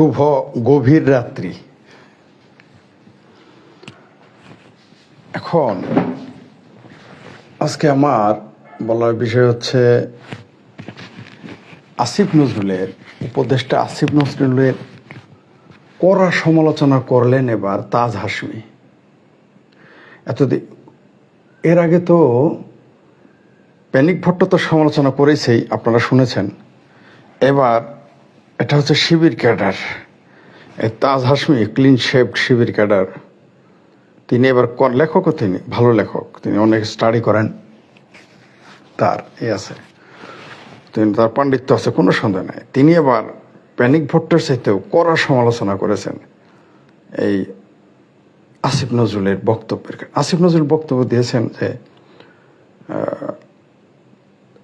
শুভ গভীর রাত্রি। এখন, আজকে আমার বলার বিষয় হচ্ছে আসিফ নজরুলের, উপদেষ্টা আসিফ নজরুলের কড়া সমালোচনা করলেন এবার তাজ হাসমি এতদিন, এর আগে তো প্যানিক ভট্ট তো সমালোচনা করেছেই, আপনারা শুনেছেন। এবার এটা হচ্ছে Shibir cadre. Taj Hashmi clean shape Shibir cadre. তিনি এবার লেখকও তিনি, ভালো লেখক। তিনি অনেক স্টাডি করেন। তার এ আছে। তিনি তার পাণ্ডিত্য আছে, কোনো সন্দেহ নাই। তিনি এবার প্যানিক ভট্টের চাইতেও কড়া সমালোচনা করেছেন এই আসিফ নজরুলের বক্তব্যের আসিফ নজরুল বক্তব্য দিয়েছেন যে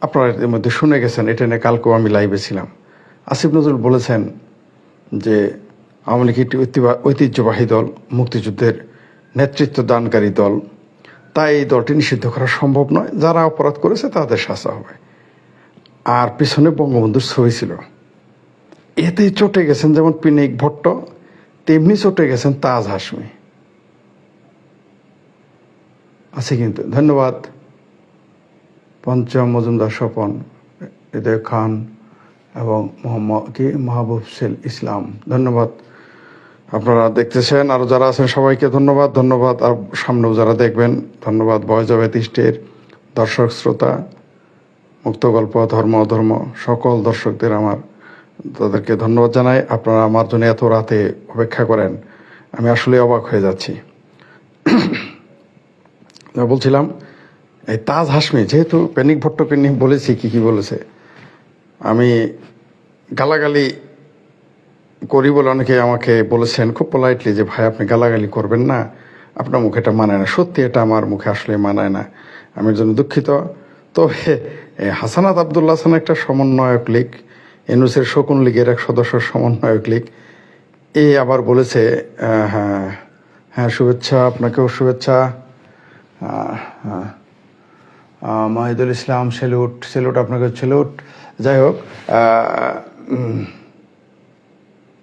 আপনারা এর মধ্যে শুনে গেছেন, এটা নিয়ে কালকেও আমি লাইভে ছিলাম। আসিফ নজরুল বলেছেন যে আওয়ামী লীগ একটি ঐতিহ্য- ঐতিহ্যবাহী দল, মুক্তিযুদ্ধের নেতৃত্ব দানকারী দল। তাই এই দলটি নিষিদ্ধ করা সম্ভব নয়। যারা অপরাধ করেছে তাদের শাস্তি হবে। আর পিছনে বঙ্গবন্ধুর ছবি ছিল। এতে চটে গেছেন যেমন পিনিক ভট্ট, তেমনি চটে গেছেন তাজ হাসমি আছে কিন্তু। ধন্যবাদ। পঞ্চম মজুমদার স্বপন হৃদয় খান। এবং কি মাহবুব সেল ইসলাম। ধন্যবাদ। আপনারা দেখতেছেন আরও যারা আছেন সবাইকে ধন্যবাদ। ধন্যবাদ। আর সামনেও যারা দেখবেন, ধন্যবাদ ভয়েস অব দর্শক, শ্রোতা, মুক্ত গল্প, ধর্ম, অধর্ম, সকল দর্শকদের আমার তাদেরকে ধন্যবাদ জানাই। আপনারা আমার জন্য এত রাতে অপেক্ষা করেন, আমি আসলে অবাক হয়ে যাচ্ছি। বলছিলাম, এই তাজ হাসমি যেহেতু প্যানিক ভট্টকে নিয়ে বলেছি, কি কি বলেছে? আমি গালাগালি করি বলে অনেকে আমাকে বলেছেন, খুব পোলাইটলি যে, ভাই, আপনি গালাগালি করবেন না। আপনার মুখে এটা মানায় না। সত্যি এটা আমার মুখে আসলে মানায় না। আমি জন্য দুঃখিত। তবে হাসানাত আবদুল্লাহ হাসান একটা সমন্বয়ক লীগ এনুসের শকুন লীগের এক সদস্য সমন্বয়ক লীগ। এ আবার বলেছে হ্যাঁ হ্যাঁ শুভেচ্ছা, আপনাকেও শুভেচ্ছা। হ্যাঁ। মাহিদুল ইসলাম, সেলুট সেলুট আপনাকে সেলুট। যাই হোক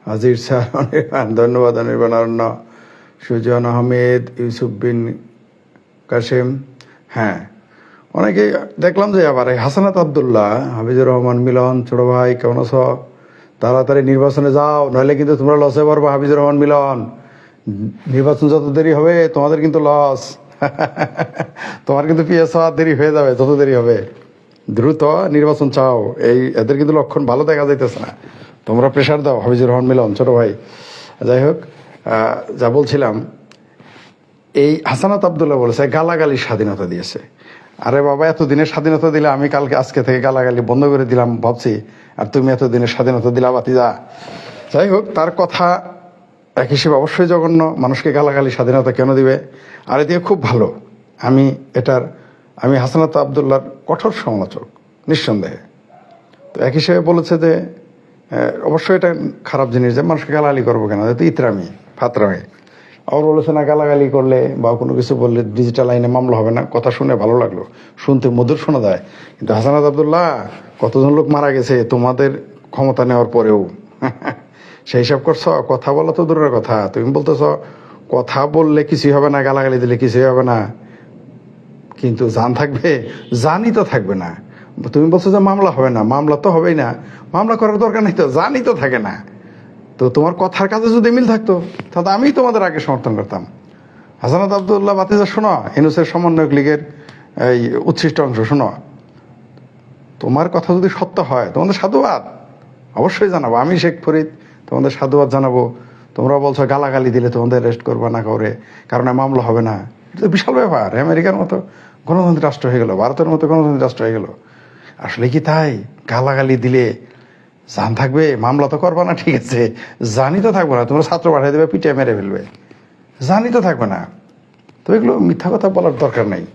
হাজির স্যার, অনির্বাণ, ধন্যবাদ অনির্বাণ অরণ্য, সুজন আহমেদ, ইউসুফ বিন কাসেম। হ্যাঁ অনেকে দেখলাম যে আবার হাসানাত আবদুল্লাহ, হাফিজুর রহমান মিলন, ছোট ভাই, কেমন আছো? তাড়াতাড়ি নির্বাচনে যাও নইলে কিন্তু তোমরা লসে পারব হাফিজুর রহমান মিলন। নির্বাচন যত দেরি হবে, তোমাদের কিন্তু লস তোমার কিন্তু পিএস দেরি হয়ে যাবে, যত দেরি হবে। দ্রুত নির্বাচন চাও। এই এদের কিন্তু লক্ষণ ভালো দেখা যাইতেছে না। তোমরা প্রেশার দাও, হাফিজুর রহমান মিলন, ছোট ভাই। যাই হোক যা বলছিলাম, এই হাসানাত আবদুল্লাহ বলেছে, গালাগালি স্বাধীনতা দিয়েছে। আরে বাবা, এতদিনের স্বাধীনতা দিলে আমি কালকে, আজকে থেকে গালাগালি বন্ধ করে দিলাম ভাবছি, আর তুমি এতদিনের স্বাধীনতা দিলা বাতি যা যাই হোক, তার কথা এক হিসেবে অবশ্যই জঘন্য। মানুষকে গালাগালি স্বাধীনতা কেন দিবে? আর এদিকে খুব ভালো। আমি এটার আমি হাসানাত আবদুল্লাহর কঠোর সমালোচক, নিঃসন্দেহে। তো এক হিসেবে বলেছে যে অবশ্যই এটা খারাপ জিনিস যে মানুষকে গালাগালি করব কেন? তো ইতরামি, ফাতরামি। আবার বলেছে, না, গালাগালি করলে বা কোনো কিছু বললে ডিজিটাল আইনে মামলা হবে না। কথা শুনে ভালো লাগল। শুনতে মধুর শোনা যায়। কিন্তু হাসানাত আবদুল্লাহ, কতজন লোক মারা গেছে তোমাদের ক্ষমতা নেওয়ার পরেও? সেই হিসাব করছ, কথা বলা তো দূরের কথা। তুমি বলতেছ, কথা বললে কিছুই হবে না, গালাগালি দিলে কিছুই হবে না। কিন্তু জান থাকবে, জানই তো থাকবে না। তুমি বলছো যে মামলা হবে না, মামলা তো হবেই না। মামলা করার দরকার নেই তো, জানই তো থাকে না। তো তোমার কথার কাছে যদি মিল থাকতো, তাহলে আমি তোমাদের আগে সমর্থন করতাম। হাসানাত আবদুল্লাহ বাতিজা, শোনো এনুসের সমন্বয়ক লীগের এই উচ্ছিষ্ট অংশ, শোনো। তোমার কথা যদি সত্য হয়, তোমাদের সাধুবাদ, অবশ্যই জানাব। আমি শেখ ফরিদ, তোমাদের সাধুবাদ জানাব। তোমরা বলছো গালাগালি দিলে তোমাদের রেস্ট করবে না করে কারণ মামলা হবে না। এটা বিশাল ব্যাপার, আমেরিকার মতো। গণতান্ত্রিক রাষ্ট্র হয়ে গেল, ভারতের মতো গণতান্ত্রিক রাষ্ট্র হয়ে গেল। আসলে কি তাই? গালাগালি দিলে জান থাকবে? মামলা তো করবা না, ঠিক আছে। জানি তো থাকবে না, তোমরা ছাত্র পাঠিয়ে দেবে, পিটিয়ে মেরে ফেলবে। জানি তো থাকবে না। তো এগুলো মিথ্যা কথা বলার দরকার নেই।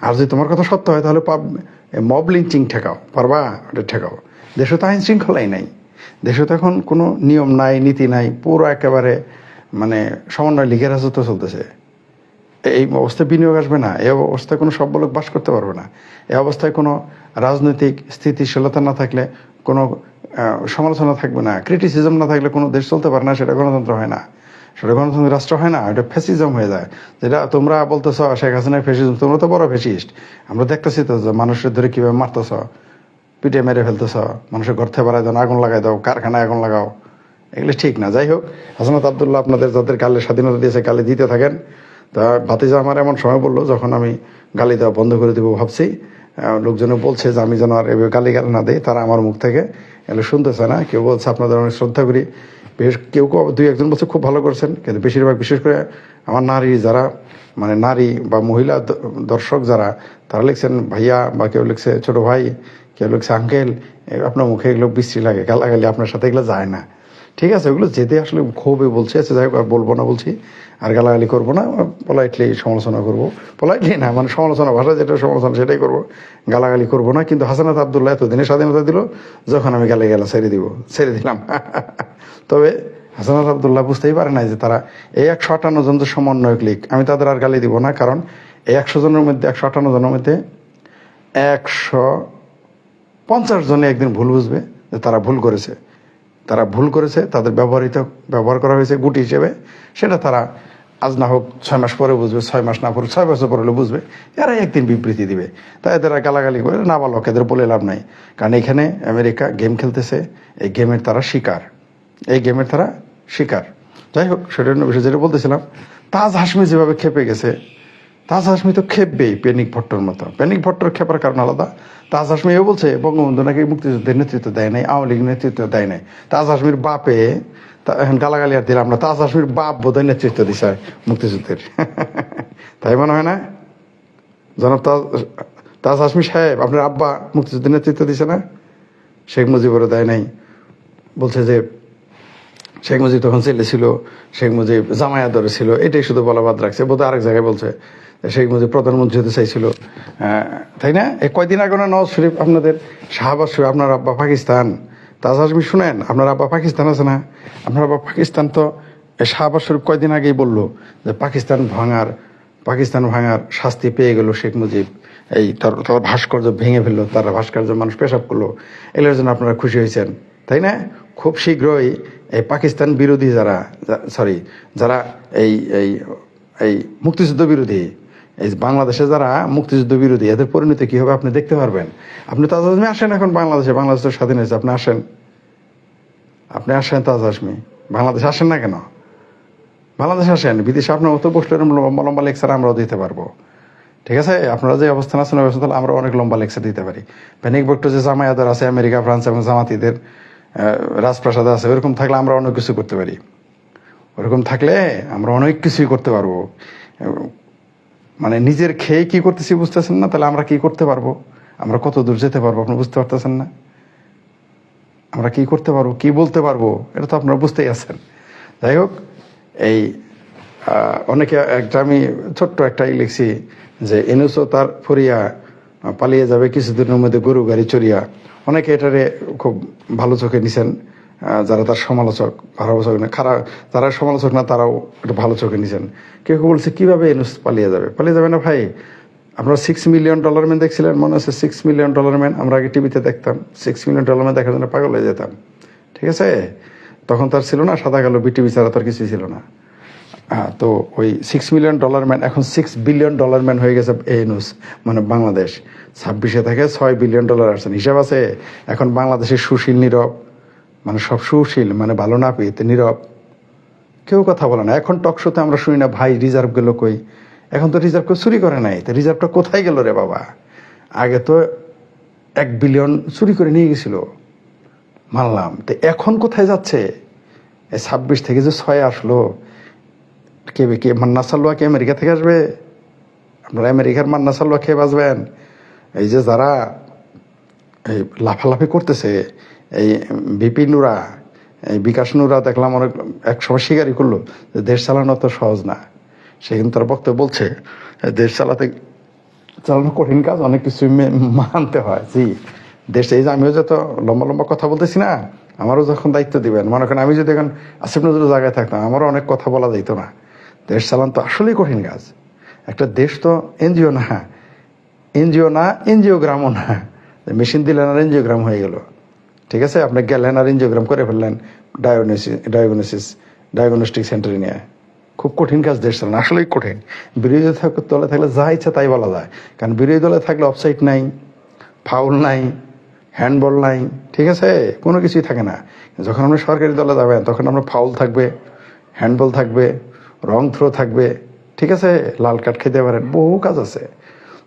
আর যদি তোমার কথা সত্য হয়, তাহলে পাব মব লিঞ্চিং ঠেকাও, পারবা? ওটা ঠেকাও। দেশে তো আইন শৃঙ্খলাই নাই। দেশে তো এখন কোনো নিয়ম নাই, নীতি নাই, পুরো একেবারে মানে সমন্বয় লিগের রাজত্ব চলতেছে। এই অবস্থায় বিনিয়োগ আসবে না, এই অবস্থায় কোনো সব লোক বাস করতে পারবে না এই অবস্থায় কোনো রাজনৈতিক স্থিতিশীলতা না থাকলে, কোনো সমালোচনা থাকবে না ক্রিটিসিজম না থাকলে কোনো দেশ চলতে পারে না, সেটা গণতন্ত্র হয় না। সেটা গণতন্ত্র রাষ্ট্র হয় না, এটা ফ্যাসিজম হয়ে যায়। যেটা তোমরা বলতেছ, শেখ হাসিনার ফ্যাসিজম তোমরা তো বড় ফ্যাসিস্ট আমরা দেখতেছি তো মানুষের ধরে কীভাবে মারতেছ পিঠে মেরে ফেলতেছ, মানুষের ঘর থেকে বাড়াই দাও, আগুন লাগাই দাও, কারখানায় আগুন লাগাও, এগুলো ঠিক না। যাই হোক, হাসনাত আবদুল্লাহ আপনাদের যাদের কালে স্বাধীনতা দিয়েছে, কালে দিতে থাকেন। তা ভাতিজা আমার এমন সময় বলল, যখন আমি গালি দেওয়া বন্ধ করে দেবো ভাবছি লোকজনে বলছে যে আমি যেন আর এভাবে গালি গালি না দিই, তারা আমার মুখ থেকে এগুলো শুনতেছে না, কেউ বলছে আপনাদের অনেক শ্রদ্ধা করি বেশ কেউ কেউ দুই একজন বলছে খুব ভালো করছেন, কিন্তু বেশিরভাগ বিশেষ করে আমার নারী যারা মানে নারী বা মহিলা দর্শক যারা, তারা লিখছেন, ভাইয়া, বা কেউ লিখছে, ছোটো ভাই, কেউ লিখছে, আঙ্কেল আপনার মুখে এগুলো বিশ্রী লাগে, গালাগালি আপনার সাথে এগুলো যায় না। ঠিক আছে, ওগুলো যেতে আসলে ক্ষোভে বলছে যাই হোক আর বলব না বলছি। আর গালাগালি করব না পোলাইটলি সমালোচনা করব। পোলাইটলি না মানে সমালোচনা ভাষা যেটা সমালোচনা সেটাই করব। গালাগালি করব না, কিন্তু হাসানাত আবদুল্লাহ এতদিনে স্বাধীনতা দিল, যখন আমি গালে গেলা ছেড়ে দিব, ছেড়ে দিলাম। তবে হাসানাত আবদুল্লাহ বুঝতেই পারে না যে তারা এই একশো আটান্ন জন যে সমন্বয়ক লীগ, আমি তাদের আর গালি দিব না, কারণ এই একশো জনের মধ্যে, একশো আটান্ন জনের মধ্যে একশো পঞ্চাশ জনে একদিন ভুল বুঝবে যে তারা ভুল করেছে। তারা ভুল করেছে, তাদের ব্যবহৃত, ব্যবহার করা হয়েছে গুটি হিসেবে, সেটা তারা আজ না হোক ছয় মাস পরে বুঝবে, ছয় মাস না পরে ছয় বছর পরে বুঝবে, এরাই একদিন বিবৃতি দিবে। তাই আর গালাগালি করে না বলো এদের বলে লাভ নাই। কারণ এখানে আমেরিকা গেম খেলতেছে, এই গেমের তারা শিকার। এই গেমের তারা শিকার। যাই হোক সেটা অন্য বিষয় যেটা বলতেছিলাম, তাজ হাসমি যেভাবে খেপে গেছে তাজ হাসমি তো খেপবেই পেনিক ভট্টর মতো। পেনিক ভট্টর খেপার কারণ আলাদা। তাজ হাসমি বলছে, বঙ্গবন্ধু নাকি মুক্তিযুদ্ধের নেতৃত্ব দেয় নাই, আওয়ামী লীগ নেতৃত্ব দেয় নাই। তাজ হাসমির বাপে এখন গালাগালি আর দিলাম না, তাজ হাসমির বাপ বোধহয় নেতৃত্ব দিছে মুক্তিযুদ্ধের। তাই মনে হয় না? জনাব তাজ তাজ হাসমি সাহেব, আপনার আব্বা মুক্তিযুদ্ধের নেতৃত্ব দিছে না? শেখ মুজিবুরও দেয় নাই। বলছে যে, শেখ মুজিব তখন ছেলে ছিল, শেখ মুজিব আদরে ছিল, এটাই শুধু বলা বাদ রাখছে। বোধহয় আরেক জায়গায় বলছে যে শেখ মুজিব প্রধানমন্ত্রী হতে চাইছিল। তাই না? এই কয়দিন আগে না নওয়াজ শরীফ আপনাদের শাহবাজ শরীফ, আপনার আব্বা পাকিস্তান। তাজ হাসমি শুনেন, আপনার আব্বা পাকিস্তান আছে না? আপনার আব্বা পাকিস্তান তো শাহবাজ শরীফ কয়দিন আগেই বলল যে পাকিস্তান ভাঙার পাকিস্তান ভাঙার শাস্তি পেয়ে গেল শেখ মুজিব। এই তার তার ভাস্কর্য ভেঙে ফেলল, তার ভাস্কর্য মানুষ পেশাব করল। এগুলোর জন্য আপনারা খুশি হয়েছেন, তাই না? খুব শীঘ্রই এই পাকিস্তান বিরোধী যারা সরি যারা এই এই এই মুক্তিযুদ্ধ বিরোধী এই বাংলাদেশে যারা মুক্তিযুদ্ধ বিরোধী, এদের পরিণতি কি হবে আপনি দেখতে পারবেন। আপনি তাজ আজমি আসেন এখন বাংলাদেশে বাংলাদেশ তো স্বাধীন হয়েছে, আপনি আসেন। আপনি আসেন তাজ আজমি। বাংলাদেশে আসেন না কেন? বাংলাদেশ আসেন, বিদেশে আপনার মতো বসলে লম্বা লম্বা লেকচার আমরাও দিতে পারব। ঠিক আছে? আপনারা যে অবস্থান আছেন অবস্থান তাহলে আমরা অনেক লম্বা লেকচার দিতে পারি। প্যানিক ভক্ত যে জামায়াতের আছে, আমেরিকা, ফ্রান্স এবং জামাতিদের রাজপ্রাসাদ আছে, ওরকম থাকলে আমরা অনেক কিছু করতে পারি। ওরকম থাকলে আমরা অনেক কিছুই করতে পারব। মানে নিজের খেয়ে কি করতেছি বুঝতেছেন না, তাহলে আমরা কি করতে পারব? আমরা কত দূর যেতে পারব, আপনি বুঝতে পারতেছেন না? আমরা কি করতে পারব, কি বলতে পারব, এটা তো আপনারা বুঝতেই আছেন। যাই হোক, এই অনেকে একটা আমি ছোট্ট একটাই লিখছি যে এনুসও তার ফরিয়া, পালিয়ে যাবে কিছুদিনের মধ্যে গরু গাড়ি চড়িয়া। অনেকে এটারে খুব ভালো চোখে নিছেন। যারা তার সমালোচক, ভালো চোখে না, খারাপ, যারা সমালোচক না, তারাও একটু ভালো চোখে নিছেন। কেউ কেউ বলছে, কীভাবে এনুস পালিয়ে যাবে? পালিয়ে যাবে না, ভাই? আপনারা সিক্স মিলিয়ন ডলার ম্যান দেখছিলেন, মনে হচ্ছে সিক্স মিলিয়ন ডলার ম্যান আমরা আগে টিভিতে দেখতাম সিক্স মিলিয়ন ডলার ম্যান দেখার জন্য পাগল হয়ে যেতাম। ঠিক আছে? তখন তার ছিল না, সাদা কালো বিটিভি ছাড়া তার কিছুই ছিল না। হ্যাঁ তো ওই সিক্স মিলিয়ন ডলার ম্যান এখন সিক্স বিলিয়ন ডলার ম্যান হয়ে গেছে এই নিউজ মানে বাংলাদেশ। ছাব্বিশে থেকে ছয় বিলিয়ন ডলার আসছেন হিসাব আছে? এখন বাংলাদেশের সুশীল, নীরব মানে সব সুশীল মানে ভালো না পেয়ে নীরব। কেউ কথা বলে না। এখন টক শোতে আমরা শুনি না, ভাই রিজার্ভ গেলো কই? এখন তো রিজার্ভ কেউ চুরি করে নাই। তো রিজার্ভটা কোথায় গেল রে বাবা? আগে তো এক বিলিয়ন চুরি করে নিয়ে গেছিল। মানলাম। তো এখন কোথায় যাচ্ছে? এই ছাব্বিশ থেকে যে ছয় আসলো, কে কে মান্না সাল্লুয়া কি আমেরিকা থেকে আসবে? আপনারা আমেরিকার মান্না সাল্লুয়া খেয়ে বাঁচবেন। এই যে যারা এই লাফালাফি করতেছে এই বিপি নুরা, এই বিকাশ নুরা দেখলাম অনেক এক সময় স্বীকারই করল যে দেশ চালানো তো সহজ না। সে কিন্তু তার বক্তব্য বলছে, দেশ চালাতে, চালানো কঠিন কাজ, অনেক কিছু মানতে হয়। জি, দেশ এই যে আমিও যত লম্বা লম্বা কথা বলতেছি না, আমারও যখন দায়িত্ব দিবেন, মনে করেন আমি যদি এখন আসিফ নজরুল জায়গায় থাকতাম, আমারও অনেক কথা বলা যাইতো না। দেশ চালান তো আসলেই কঠিন কাজ। একটা দেশ তো এনজিও না এনজিও না, এনজিও গ্রামও না। মেশিন দিলে না এনজিও গ্রাম হয়ে গেল। ঠিক আছে? আপনি গেলেন আর ইনজিওগ্রাম করে ফেললেন ডায়াগনোসিস ডায়াগনোসিস ডায়াগনস্টিক সেন্টারে নিয়ে। খুব কঠিন কাজ দেশ চালানো, আসলেই কঠিন। বিরোধী দলে থাকলে যা ইচ্ছা তাই বলা যায়। কারণ বিরোধী দলে থাকলে অফসাইড নাই ফাউল নাই হ্যান্ডবল নাই, ঠিক আছে? কোনো কিছুই থাকে না। যখন আপনি সরকারি দলে যাবেন, তখন আপনার ফাউল থাকবে হ্যান্ডবল থাকবে রং থ্রো থাকবে, ঠিক আছে? লাল কাঠ খেতে পারেন, বহু কাজ আছে।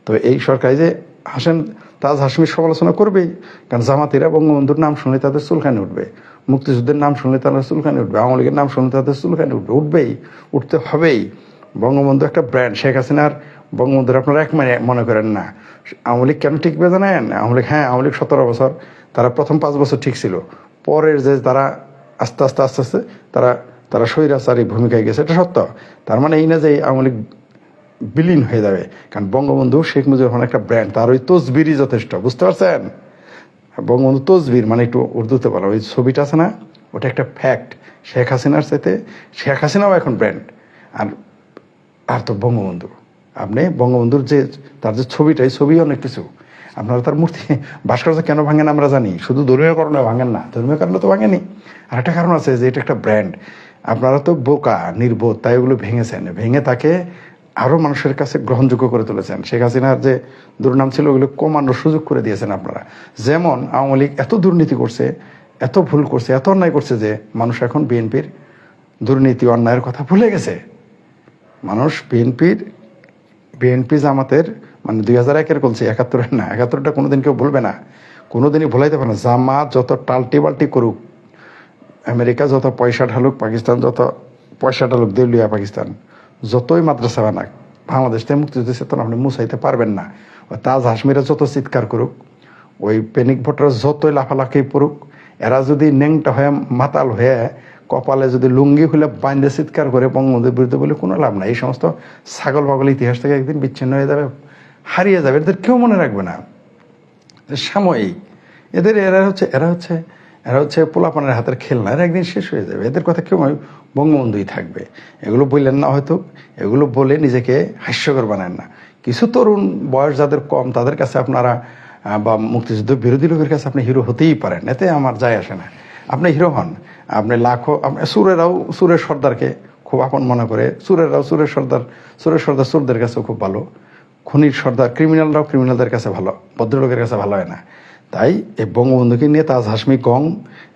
তো এই সরকারি যে হাসেন তাজ হাসমির সমালোচনা করবেই। কারণ জামাতিরা বঙ্গবন্ধুর নাম শুনলে তাদের চুলখানে উঠবে। মুক্তিযুদ্ধের নাম শুনলে তাদের চুলখানে উঠবে। আওয়ামী লীগের নাম শুনলে তাদের চুলখানে উঠবে। উঠবেই, উঠতে হবেই। বঙ্গবন্ধু একটা ব্র্যান্ড শেখ হাসিনার বঙ্গবন্ধুর আপনারা এক মানে মনে করেন না। আওয়ামী লীগ কেন টিকবে জানেন? আওয়ামী লীগ হ্যাঁ আওয়ামী লীগ সতেরো বছর। তারা প্রথম পাঁচ বছর ঠিক ছিল। পরের যে তারা আস্তে আস্তে আস্তে আস্তে তারা তারা স্বৈরাচারী ভূমিকায় গেছে, এটা সত্য। তার মানে এই না যে আওয়ামী লীগ বিলীন হয়ে যাবে। কারণ বঙ্গবন্ধু শেখ মুজিবুর রহমান একটা ব্র্যান্ড তার ওই তসবিরই যথেষ্ট, বুঝতে পারছেন? বঙ্গবন্ধু তসবির মানে একটু উর্দুতে বলা, ওই ছবিটা আছে না? ওটা একটা ফ্যাক্ট শেখ হাসিনার সাথে শেখ হাসিনাও এখন ব্র্যান্ড আর আর তো বঙ্গবন্ধু। আপনি বঙ্গবন্ধুর যে, তার যে ছবিটা, এই ছবি অনেক কিছু। আপনারা তার মূর্তি, ভাস্কর্য কেন ভাঙেন আমরা জানি। শুধু ধর্মীয় কারণে ভাঙেন না, ধর্মীয় কারণে তো ভাঙেনি। আর একটা কারণ আছে যে, এটা একটা ব্র্যান্ড আপনারা তো বোকা, নির্বোধ, তাই ওগুলো ভেঙেছেন। ভেঙে তাকে আরও মানুষের কাছে গ্রহণযোগ্য করে তুলেছেন। শেখ হাসিনার যে দুর্নাম ছিল, ওগুলো কমানোর সুযোগ করে দিয়েছেন আপনারা। যেমন আওয়ামী লীগ এত দুর্নীতি করছে, এত ভুল করছে, এত অন্যায় করছে যে মানুষ এখন বিএনপির দুর্নীতি, অন্যায়ের কথা ভুলে গেছে। মানুষ বিএনপির, বিএনপি জামাতের মানে দুই হাজার একের বলছে, একাত্তরের না, একাত্তরটা কোনোদিন কেউ ভুলবে না। কোনোদিনই ভুলাইতে পারে না। জামাত যত টাল্টি বাল্টি করুক, আমেরিকা যত পয়সা ঢালুক, পাকিস্তান যত পয়সা ঢালুক, দেউলিয়া পাকিস্তান। যতই মাদ্রাসা বানাক বাংলাদেশ থেকে মুক্তিযুদ্ধ চেতনা আপনি মুছাইতে পারবেন না। ওই তাজ হাসমিরা যত চিৎকার করুক, ওই পেনিক ভোটার যতই লাফালাফি পড়ুক, এরা যদি ন্যাংটা হয়ে মাতাল হয়ে কপালে যদি লুঙ্গি খুলে বাইন্দে চিৎকার করে বঙ্গবন্ধুর বিরুদ্ধে বলে কোনো লাভ নাই। এই সমস্ত ছাগল পাগল ইতিহাস থেকে একদিন বিচ্ছিন্ন হয়ে যাবে, হারিয়ে যাবে। এদের কেউ মনে রাখবে না। সাময়িক। এদের, এরা হচ্ছে এরা হচ্ছে এরা হচ্ছে পোলাপানের হাতের খেলনা, এরা একদিন শেষ হয়ে যাবে। এদের কথা কেউ বঙ্গবন্ধুই থাকবে। এগুলো বললেন না হয়তো, এগুলো বলে নিজেকে হাস্যকর বানান না। কিছু তরুণ বয়স যাদের কম, তাদের কাছে আপনারা বা মুক্তিযুদ্ধ বিরোধী লোকের কাছে আপনি হিরো হতেই পারেন, এতে আমার যায় আসে না। আপনি হিরো হন, আপনি লাখো সুরেরাও সুরের সর্দারকে খুব আপন মনে করে, সুরেরাও সুরের সর্দার সুরের সর্দার সুরদের কাছেও খুব ভালো। খুনির সর্দার ক্রিমিনালরাও ক্রিমিনালদের কাছে ভালো, ভদ্রলোকের কাছে ভালো হয় না। তাই এই বঙ্গবন্ধুকে নিয়ে তাজ হাসমি গং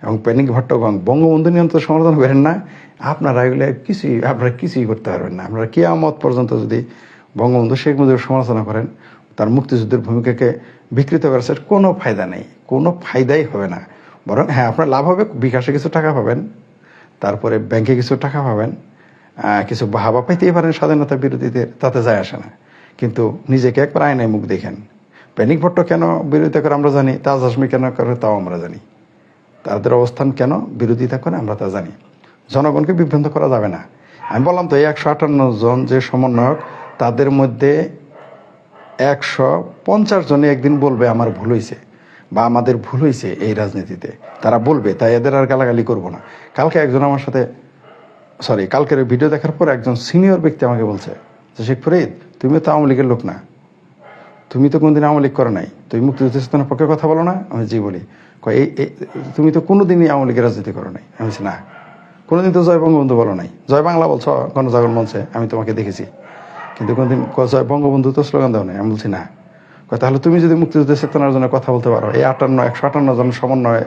এবং প্যানিক ভট্ট গং বঙ্গবন্ধু নিয়ে তো সমাধান করেন না। আপনারা এগুলো কিছুই, আপনারা কিছুই করতে পারবেন না। আপনারা কিয়ামত পর্যন্ত যদি বঙ্গবন্ধু শেখ মুজিবুর সমালোচনা করেন, তার মুক্তিযুদ্ধের ভূমিকাকে বিকৃত করার কোনো ফায়দা নেই। কোনো ফায়দাই হবে না। বরং হ্যাঁ আপনার লাভ হবে, বিকাশে কিছু টাকা পাবেন, তারপরে ব্যাংকে কিছু টাকা পাবেন কিছু বাহাবা পাইতেই পারেন স্বাধীনতা বিরোধীদের, তাতে যায় আসে না। কিন্তু নিজেকে একবার আয়নায় মুখ দেখেন। প্যানিক ভট্ট কেন বিরোধিতা করে আমরা জানি, তাজ হাসমি কেন করে তাও আমরা জানি। তাদের অবস্থান কেন বিরোধিতা করে আমরা তা জানি। জনগণকে বিভ্রান্ত করা যাবে না। আমি বললাম তো এই একশো আটান্ন জন যে সমন্বয়ক, তাদের মধ্যে একশো পঞ্চাশ জনে একদিন বলবে আমার ভুল হয়েছে বা আমাদের ভুল হয়েছে এই রাজনীতিতে। তারা বলবে, তাই এদের আর গালাগালি করব না। কালকে একজন আমার সাথে সরি কালকের ভিডিও দেখার পর একজন সিনিয়র ব্যক্তি আমাকে বলছে যে, শেখ ফরিদ তুমি তো আওয়ামী লীগের লোক না। তুমি তো কোনোদিন আওয়ামী লীগ করো নাই। তুমি মুক্তিযুদ্ধ চেতনার পক্ষে কথা বলো না আমি জি বলি। কয়, এই তুমি তো কোনোদিনই আওয়ামী লীগের রাজনীতি করো নাই। আমি বলছি না। কোনোদিন তো জয় বঙ্গবন্ধু বলো নাই। জয় বাংলা বলছো গণজাগরণ মঞ্চে আমি তোমাকে দেখেছি। কিন্তু কোনোদিন জয় বঙ্গবন্ধু তো স্লোগান দাও নাই। আমি বলছি না। তাহলে তুমি যদি মুক্তিযুদ্ধ চেতনার জন্য কথা বলতে পারো এই আটান্ন একশো আটান্ন জন সমন্বয়ে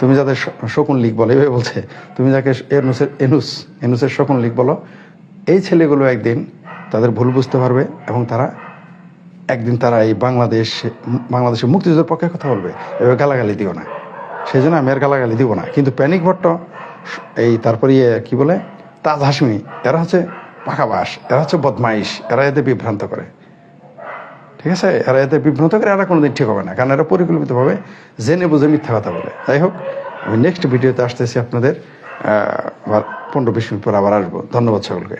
তুমি যাদের শকুন লীগ বলো এভাবে বলছে তুমি যাকে এনুসের এনুস এনুসের শকুন লীগ বলো এই ছেলেগুলো একদিন তাদের ভুল বুঝতে পারবে এবং তারা একদিন তারা এই বাংলাদেশ, বাংলাদেশের মুক্তিযুদ্ধের পক্ষে কথা বলবে, এভাবে গালাগালি দিও না। সেই জন্য আমি আর গালাগালি দিব না। কিন্তু প্যানিক ভট্ট, এই তারপরে ইয়ে কি বলে, তাজ হাসমি এরা হচ্ছে পাখাবাস এরা হচ্ছে বদমাইশ, এরা এতে বিভ্রান্ত করে। ঠিক আছে? এরা এতে বিভ্রান্ত করে এরা কোনোদিন ঠিক হবে না, কারণ এরা পরিকল্পিতভাবে জেনে বুঝে মিথ্যা কথা বলে। যাই হোক, আমি নেক্সট ভিডিওতে আসতেছি আপনাদের পনেরো বিশ মিনিট পর আবার আসব। ধন্যবাদ সকলকে।